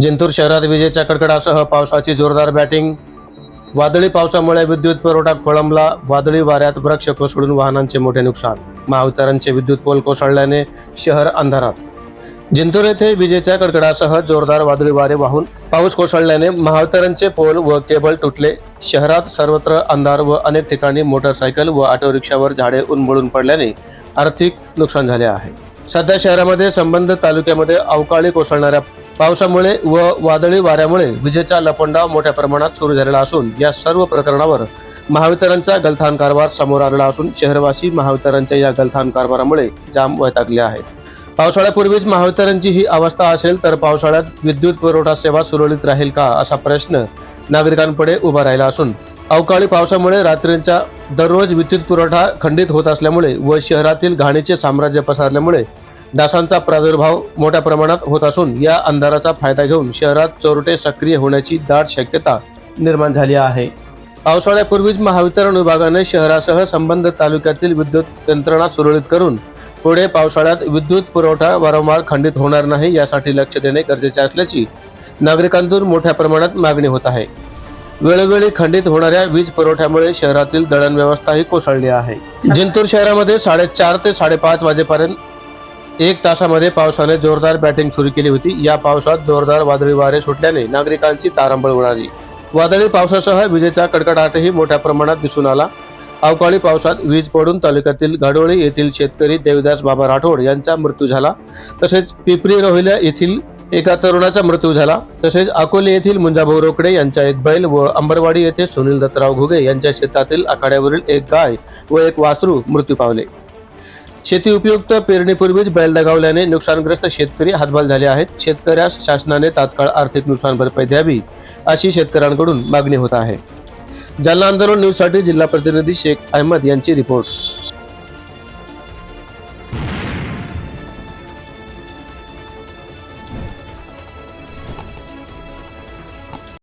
जिंतूर शहरात विजेच्या कडकडासह पावसाची जोरदार बॅटिंग. वादळी पावसामुळे विद्युत पुरवठा खोळंबला. वादळी वाऱ्यात वृक्ष कोसळून वाहनांचे मोठे नुकसान. महावितरणचे विद्युत पोल कोसळल्याने शहर अंधारात. जिंतूर येथे विजेच्या कडकडासह जोरदार वादळी वारे वाहून पाऊस कोसळल्याने महावितरणचे पोल व केबल तुटले. शहरात सर्वत्र अंधार व अनेक ठिकाणी मोटरसायकल व ऑटो रिक्षावर झाडे उन्मळून पडल्याने आर्थिक नुकसान झाले आहे. सध्या शहरामध्ये संबंधित तालुक्यामध्ये अवकाळी कोसळणाऱ्या पावसामुळे व वादळी वाऱ्यामुळे विजेचा लपंडाव मोठ्या प्रमाणात सुरू झालेला असून या सर्व प्रकरणावर महावितरणचा गलथान कारभार समोर आलेला असून शहरवासी महावितरणच्या या गलथान कारभारामुळे जाम वैतागले आहेत. पावसाळ्यापूर्वीच महावितरणची ही अवस्था असेल तर पावसाळ्यात विद्युत पुरवठा सेवा सुरळीत राहील का असा प्रश्न नागरिकांपुढे उभा राहिला असून अवकाळी पावसामुळे रात्रींचा दररोज विद्युत पुरवठा खंडित होत असल्यामुळे व शहरातील घाणीचे साम्राज्य पसरल्यामुळे डासांचा प्रादुर्भाव मोठ्या प्रमाणात होत असून या अंधाराचा फायदा घेऊन शहरात चोरटे सक्रिय होण्याची दाट शक्यता निर्माण झाली आहे. पावसाळ्यापूर्वीच महावितरण विभागाने शहरासह संबंधित तालुक्यातील विद्युत यंत्रणा सुरळीत करून पुढे पावसाळ्यात विद्युत पुरवठा वारंवार खंडित होणार नाही यासाठी लक्ष देणे गरजेचे असल्याची नागरिकांतून मोठ्या प्रमाणात मागणी होत आहे. वेळोवेळी खंडित होणाऱ्या वीज पुरवठ्यामुळे शहरातील दळणव्यवस्थाही कोसळली आहे. जिंतूर शहरामध्ये साडेचार ते साडेपाच वाजेपर्यंत एक तासामध्ये पावसाने जोरदार बॅटिंग सुरू केली होती. या पावसात जोरदार वादळी वारे सुटल्याने नागरिकांची तारांबळ उडाली. वादळी पावसासह विजेचा कडकडाटही मोठ्या प्रमाणात दिसून आला. अवकाळी पावसात वीज पडून तालुक्यातील घाडोळी येथील शेतकरी देवदास बाबा राठोड यांचा मृत्यू झाला. तसेच पिपरी रोहिल्या येथील एका तरुणाचा मृत्यू झाला. तसेच अकोले येथील मुंजाभाऊ रोकडे यांचा एक बैल व अंबरवाडी येथे सुनील दत्तराव घुगे यांच्या शेतातील आखाड्यावरील एक गाय व एक वासरू मृत्यू पावले. शेती उपयुक्त पेरणीपूर्वीच बैल दगावल्याने नुकसानग्रस्त शेतकरी हातभार झाले आहेत. शेतकऱ्यास शासनाने तात्काळ आर्थिक नुकसान भरपाई द्यावी अशी शेतकऱ्यांकडून मागणी होत आहे. जालना आंदोलन न्यूजसाठी जिल्हा प्रतिनिधी शेख अहमद यांची रिपोर्ट.